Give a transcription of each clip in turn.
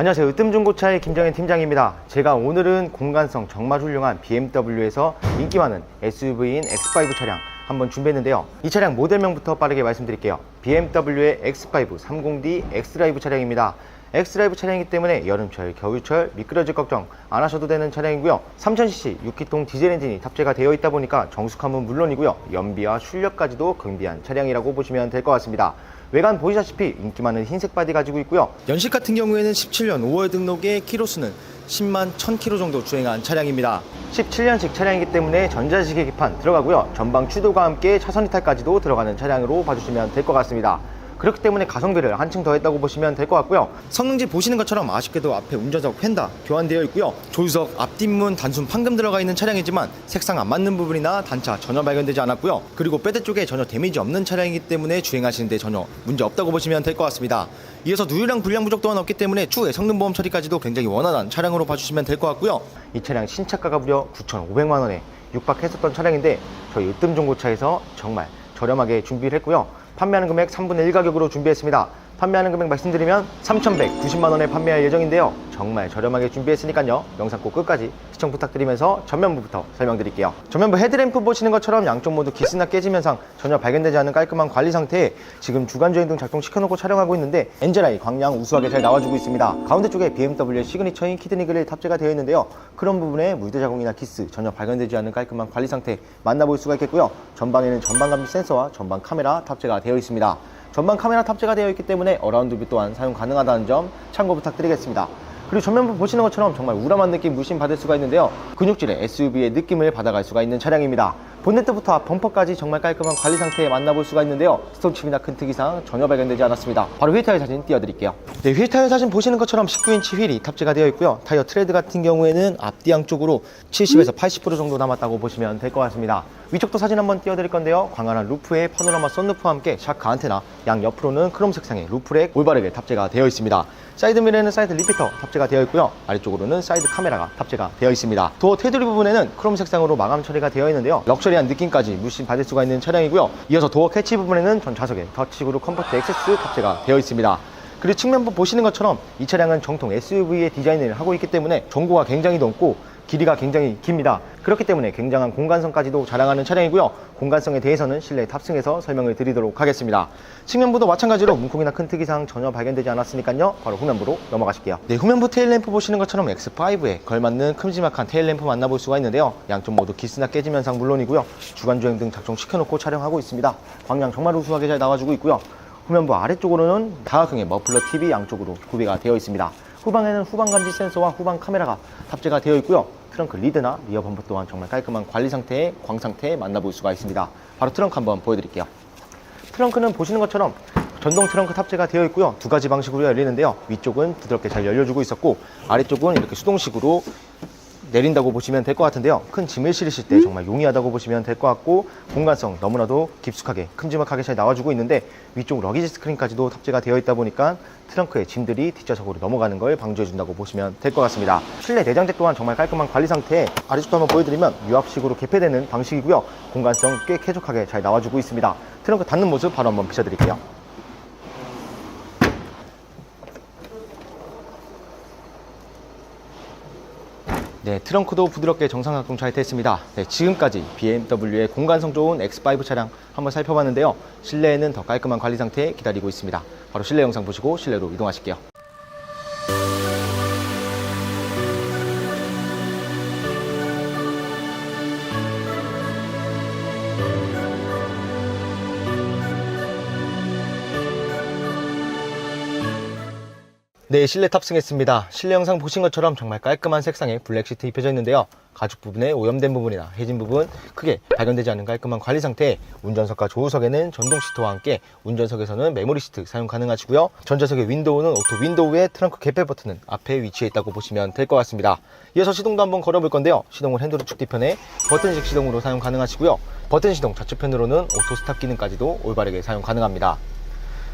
안녕하세요. 으뜸중고차의 김정현 팀장입니다. 제가 오늘은 공간성 정말 훌륭한 BMW에서 인기 많은 SUV인 X5 차량 한번 준비했는데요. 이 차량 모델명부터 빠르게 말씀드릴게요. BMW의 X5 30D X드라이브 차량입니다. X드라이브 차량이기 때문에 여름철, 겨울철 미끄러질 걱정 안 하셔도 되는 차량이고요. 3000cc 6기통 디젤 엔진이 탑재가 되어 있다 보니까 정숙함은 물론이고요. 연비와 출력까지도 긍비한 차량이라고 보시면 될 것 같습니다. 외관 보시다시피 인기 많은 흰색 바디 가지고 있고요. 연식 같은 경우에는 17년 5월 등록에 키로수는 10만 1000km 정도 주행한 차량입니다. 17년식 차량이기 때문에 전자식 계기판 들어가고요. 전방 추돌과 함께 차선 이탈까지도 들어가는 차량으로 봐주시면 될 것 같습니다. 그렇기 때문에 가성비를 한층 더 했다고 보시면 될 것 같고요. 성능지 보시는 것처럼 아쉽게도 앞에 운전석 휀다 교환되어 있고요. 조수석 앞뒷문 단순 판금 들어가 있는 차량이지만 색상 안 맞는 부분이나 단차 전혀 발견되지 않았고요. 그리고 배대 쪽에 전혀 데미지 없는 차량이기 때문에 주행하시는데 전혀 문제 없다고 보시면 될 것 같습니다. 이어서 누유랑 불량 부족 또한 없기 때문에 추후에 성능 보험 처리까지도 굉장히 원활한 차량으로 봐주시면 될 것 같고요. 이 차량 신차가가 무려 9,500만 원에 육박했었던 차량인데 저희 으뜸중고차에서 정말 저렴하게 준비를 했고요. 판매하는 금액 3분의 1 가격으로 준비했습니다. 판매하는 금액 말씀드리면 3,190만 원에 판매할 예정인데요. 정말 저렴하게 준비했으니까요. 영상 꼭 끝까지 시청 부탁드리면서 전면부부터 설명드릴게요. 전면부 헤드램프 보시는 것처럼 양쪽 모두 기스나 깨짐 현상 전혀 발견되지 않은 깔끔한 관리 상태에 지금 주간 주행등 작동시켜놓고 촬영하고 있는데 엔젤아이 광량 우수하게 잘 나와주고 있습니다. 가운데 쪽에 BMW의 시그니처인 키드니 그릴 탑재가 되어 있는데요. 그런 부분에 물대 자국이나 기스 전혀 발견되지 않은 깔끔한 관리 상태 만나볼 수가 있겠고요. 전방에는 전방 감지 센서와 전방 카메라 탑재가 되어 있습니다. 전방 카메라 탑재가 되어 있기 때문에 어라운드 뷰 또한 사용 가능하다는 점 참고 부탁드리겠습니다. 그리고 전면부 보시는 것처럼 정말 우람한 느낌 무심 받을 수가 있는데요. 근육질의 SUV의 느낌을 받아갈 수가 있는 차량입니다. 본네트부터 앞 범퍼까지 정말 깔끔한 관리 상태에 만나볼 수가 있는데요. 스톤칩이나 큰 특이사항 전혀 발견되지 않았습니다. 바로 휠 타일 사진 띄워드릴게요. 네, 휠 타일 사진 보시는 것처럼 19인치 휠이 탑재가 되어 있고요. 타이어 트레드 같은 경우에는 앞뒤 양쪽으로 70에서 80% 정도 남았다고 보시면 될 것 같습니다. 위쪽도 사진 한번 띄워드릴 건데요. 광활한 루프에 파노라마 썬루프와 함께 샤크 안테나, 양 옆으로는 크롬 색상의 루프렉 올바르게 탑재가 되어 있습니다. 사이드 미러에는 사이드 리피터 탑재가 되어 있고요. 아래쪽으로는 사이드 카메라가 탑재가 되어 있습니다. 도어 테두리 부분에는 크롬 색상으로 마감 처리가 되어 있는데요. 럭셔 리한 느낌까지 물씬 받을 수가 있는 차량이고요. 이어서 도어 캐치 부분에는 전 좌석에 터치그루 컴포트 액세스 탑재가 되어 있습니다. 그리고 측면부 보시는 것처럼 이 차량은 정통 SUV의 디자인을 하고 있기 때문에 전고가 굉장히 넓고 길이가 굉장히 깁니다. 그렇기 때문에 굉장한 공간성까지도 자랑하는 차량이고요. 공간성에 대해서는 실내 탑승해서 설명을 드리도록 하겠습니다. 측면부도 마찬가지로 문콕이나 큰 특이사항 전혀 발견되지 않았으니까요. 바로 후면부로 넘어가실게요. 네, 후면부 테일램프 보시는 것처럼 X5에 걸맞는 큼지막한 테일램프 만나볼 수가 있는데요. 양쪽 모두 기스나 깨짐 현상 물론이고요. 주간주행 등 작동시켜놓고 촬영하고 있습니다. 광량 정말 우수하게 잘 나와주고 있고요. 후면부 아래쪽으로는 다각형의 머플러 TV 양쪽으로 구비가 되어 있습니다. 후방에는 후방 감지 센서와 후방 카메라가 탑재가 되어 있고요. 트렁크 리드나 리어 범퍼 또한 정말 깔끔한 관리 상태의 광 상태에 만나볼 수가 있습니다. 바로 트렁크 한번 보여드릴게요. 트렁크는 보시는 것처럼 전동 트렁크 탑재가 되어 있고요. 두 가지 방식으로 열리는데요. 위쪽은 부드럽게 잘 열려주고 있었고 아래쪽은 이렇게 수동식으로 내린다고 보시면 될 것 같은데요. 큰 짐을 실으실 때 정말 용이하다고 보시면 될 것 같고 공간성 너무나도 깊숙하게 큼지막하게 잘 나와주고 있는데 위쪽 러기지 스크린까지도 탑재가 되어 있다 보니까 트렁크에 짐들이 뒷좌석으로 넘어가는 걸 방지해 준다고 보시면 될 것 같습니다. 실내 내장재 또한 정말 깔끔한 관리 상태에 아래쪽도 한번 보여드리면 유압식으로 개폐되는 방식이고요. 공간성 꽤 쾌적하게 잘 나와주고 있습니다. 트렁크 닫는 모습 바로 한번 비춰드릴게요. 네, 트렁크도 부드럽게 정상 작동 잘 됐습니다. 네, 지금까지 BMW의 공간성 좋은 X5 차량 한번 살펴봤는데요. 실내에는 더 깔끔한 관리 상태 기다리고 있습니다. 바로 실내 영상 보시고 실내로 이동하실게요. 네, 실내 탑승했습니다. 실내 영상 보신 것처럼 정말 깔끔한 색상의 블랙 시트 입혀져 있는데요. 가죽 부분에 오염된 부분이나 해진 부분 크게 발견되지 않는 깔끔한 관리 상태 운전석과 조수석에는 전동 시트와 함께 운전석에서는 메모리 시트 사용 가능하시고요. 전좌석의 윈도우는 오토 윈도우에 트렁크 개폐 버튼은 앞에 위치해 있다고 보시면 될 것 같습니다. 이어서 시동도 한번 걸어볼 건데요. 시동을 핸들 우측 뒤편에 버튼식 시동으로 사용 가능하시고요. 버튼 시동 좌측편으로는 오토 스탑 기능까지도 올바르게 사용 가능합니다.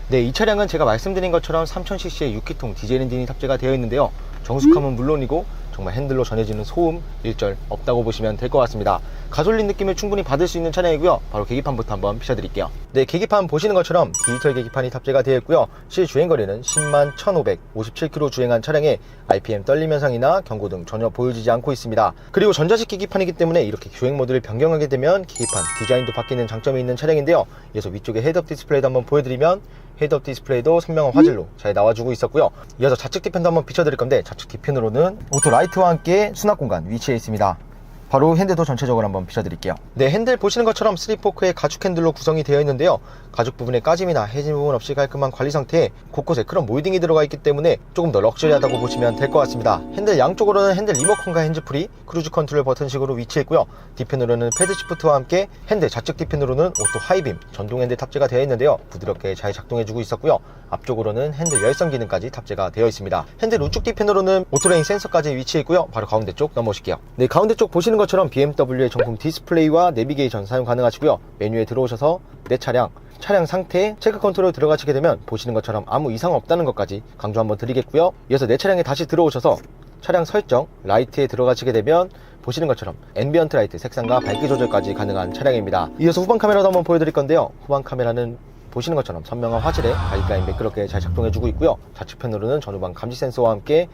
네, 이 차량은 제가 말씀드린 것처럼 3000cc의 6기통 디젤 엔진이 탑재가 되어 있는데요. 정숙함은 물론이고 정말 핸들로 전해지는 소음 일절 없다고 보시면 될 것 같습니다. 가솔린 느낌을 충분히 받을 수 있는 차량이고요. 바로 계기판부터 한번 비춰드릴게요. 네, 계기판 보시는 것처럼 디지털 계기판이 탑재가 되어 있고요. 실 주행거리는 10만 1,557km 주행한 차량에 RPM 떨림 현상이나 경고등 전혀 보여지지 않고 있습니다. 그리고 전자식 계기판이기 때문에 이렇게 주행 모드를 변경하게 되면 계기판 디자인도 바뀌는 장점이 있는 차량인데요. 이어서 위쪽에 헤드업 디스플레이도 한번 보여드리면 헤드업 디스플레이도 선명한 화질로 잘 나와주고 있었고요. 이어서 좌측 뒤편도 한번 비춰드릴 건데 좌측 뒤편으로는 오토 라이 트와 함께 수납 공간 위치해 있습니다. 바로 핸들도 전체적으로 한번 비춰드릴게요. 네, 핸들 보시는 것처럼 3포크의 가죽 핸들로 구성이 되어 있는데요. 가죽 부분에 까짐이나 해진 부분 없이 깔끔한 관리 상태에 곳곳에 크롬 몰딩이 들어가 있기 때문에 조금 더 럭셔리하다고 보시면 될 것 같습니다. 핸들 양쪽으로는 핸들 리모컨과 핸즈프리, 크루즈 컨트롤 버튼식으로 위치했고요. 뒤편으로는 패드 시프트와 함께 핸들 좌측 뒤편으로는 오토 하이빔 전동 핸들 탑재가 되어 있는데요. 부드럽게 잘 작동해주고 있었고요. 앞쪽으로는 핸들 열선 기능까지 탑재가 되어 있습니다. 핸들 우측 뒤편으로는 오토레인 센서까지 위치해 있고요. 바로 가운데 쪽 넘어오실게요. 네, 가운데 쪽 보시는 것처럼 BMW의 정품 디스플레이와 내비게이션 사용 가능하시고요. 메뉴에 들어오셔서 내 차량, 차량 상태 체크 컨트롤 들어가시게 되면 보시는 것처럼 아무 이상 없다는 것까지 강조 한번 드리겠고요. 이어서 내 차량에 다시 들어오셔서 차량 설정, 라이트에 들어가시게 되면 보시는 것처럼 앰비언트 라이트 색상과 밝기 조절까지 가능한 차량입니다. 이어서 후방 카메라도 한번 보여드릴 건데요. 후방 카메라는 보시는 것처럼 선명한 화질에 가이드라인 매끄럽게 잘 작동해주고 있고요. 좌측편으로는 전후방 감지 센서와 함께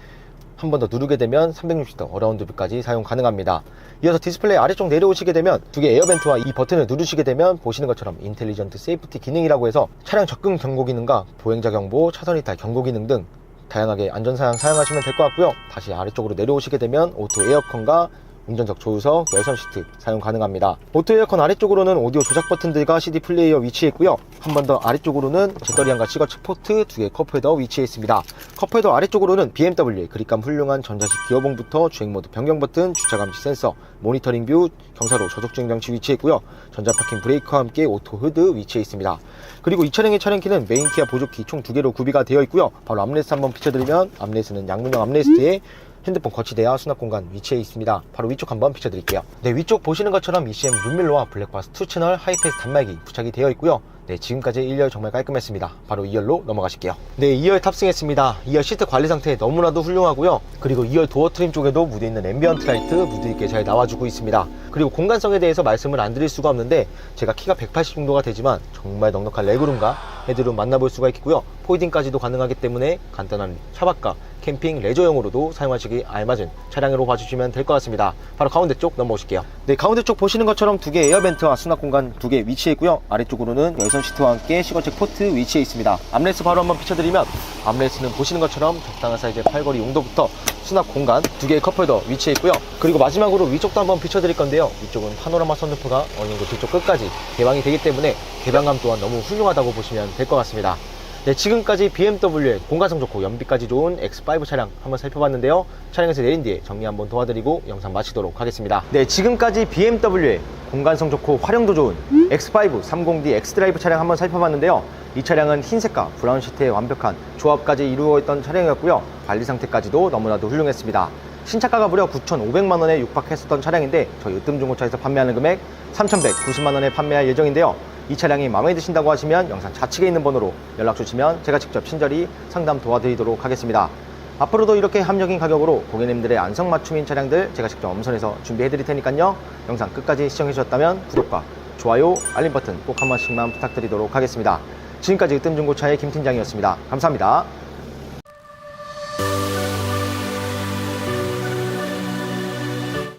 한 번 더 누르게 되면 360도 어라운드 뷰까지 사용 가능합니다. 이어서 디스플레이 아래쪽 내려오시게 되면 두 개 에어벤트와 이 버튼을 누르시게 되면 보시는 것처럼 인텔리전트 세이프티 기능이라고 해서 차량 접근 경고 기능과 보행자 경보, 차선 이탈 경고 기능 등 다양하게 안전사양 사용하시면 될 것 같고요. 다시 아래쪽으로 내려오시게 되면 오토 에어컨과 운전석 조우석, 열선 시트 사용 가능합니다. 오토 에어컨 아래쪽으로는 오디오 조작 버튼들과 CD 플레이어 위치해 있고요. 한 번 더 아래쪽으로는 배터리함과 시거측 포트 두 개 컵헤더 위치해 있습니다. 컵헤더 아래쪽으로는 BMW의 그립감 훌륭한 전자식 기어봉부터 주행 모드 변경 버튼, 주차 감지 센서, 모니터링 뷰, 경사로 저속 주행 장치 위치해 있고요. 전자 파킹 브레이크와 함께 오토 후드 위치해 있습니다. 그리고 이 차량의 차량키는 메인 키와 보조키 총 두 개로 구비가 되어 있고요. 바로 암레스 한번 비춰드리면 암레스는 양문형 암레스트에 핸드폰 거치대와 수납 공간 위치해 있습니다. 바로 위쪽 한번 비춰드릴게요. 네, 위쪽 보시는 것처럼 ECM 룸밀러와 블랙박스 2 채널 하이패스 단말기 부착이 되어 있고요. 네, 지금까지 1열 정말 깔끔했습니다. 바로 2열로 넘어가실게요. 네, 2열 탑승했습니다. 2열 시트 관리 상태 너무나도 훌륭하고요. 그리고 2열 도어 트림 쪽에도 무드 있는 앰비언트 라이트 무드 있게 잘 나와주고 있습니다. 그리고 공간성에 대해서 말씀을 안 드릴 수가 없는데 제가 키가 180 정도가 되지만 정말 넉넉한 레그룸과 헤드룸 만나볼 수가 있고요. 포이딩까지도 가능하기 때문에 간단한 차박과 캠핑 레저용으로도 사용하시기 알맞은 차량으로 봐주시면 될 것 같습니다. 바로 가운데 쪽 넘어오실게요. 네, 가운데 쪽 보시는 것처럼 두 개의 에어벤트와 수납 공간 두 개 위치해 있고요. 아래쪽으로는 열선 시트와 함께 시거책 포트 위치해 있습니다. 암레스 바로 한번 비춰드리면 암레스는 보시는 것처럼 적당한 사이즈의 팔걸이 용도부터 수납 공간 두 개의 컵홀더 위치해 있고요. 그리고 마지막으로 위쪽도 한번 비춰드릴 건데요. 위쪽은 파노라마 선루프가 어느 정도 뒤쪽 끝까지 개방이 되기 때문에 개방감 또한 너무 훌륭하다고 보시면 될 것 같습니다. 네, 지금까지 BMW의 공간성 좋고 연비까지 좋은 X5 차량 한번 살펴봤는데요. 차량에서 내린 뒤에 정리 한번 도와드리고 영상 마치도록 하겠습니다. 네, 지금까지 BMW의 공간성 좋고 활용도 좋은 X5 30D X드라이브 차량 한번 살펴봤는데요. 이 차량은 흰색과 브라운 시트의 완벽한 조합까지 이루어 있던 차량이었고요. 관리 상태까지도 너무나도 훌륭했습니다. 신차가가 무려 9,500만 원에 육박했었던 차량인데 저희 으뜸중고차에서 판매하는 금액 3,190만 원에 판매할 예정인데요. 이 차량이 마음에 드신다고 하시면 영상 좌측에 있는 번호로 연락 주시면 제가 직접 친절히 상담 도와드리도록 하겠습니다. 앞으로도 이렇게 합리적인 가격으로 고객님들의 안성맞춤인 차량들 제가 직접 엄선해서 준비해 드릴 테니까요. 영상 끝까지 시청해 주셨다면 구독과 좋아요, 알림 버튼 꼭 한 번씩만 부탁드리도록 하겠습니다. 지금까지 으뜸중고차의 김 팀장이었습니다. 감사합니다.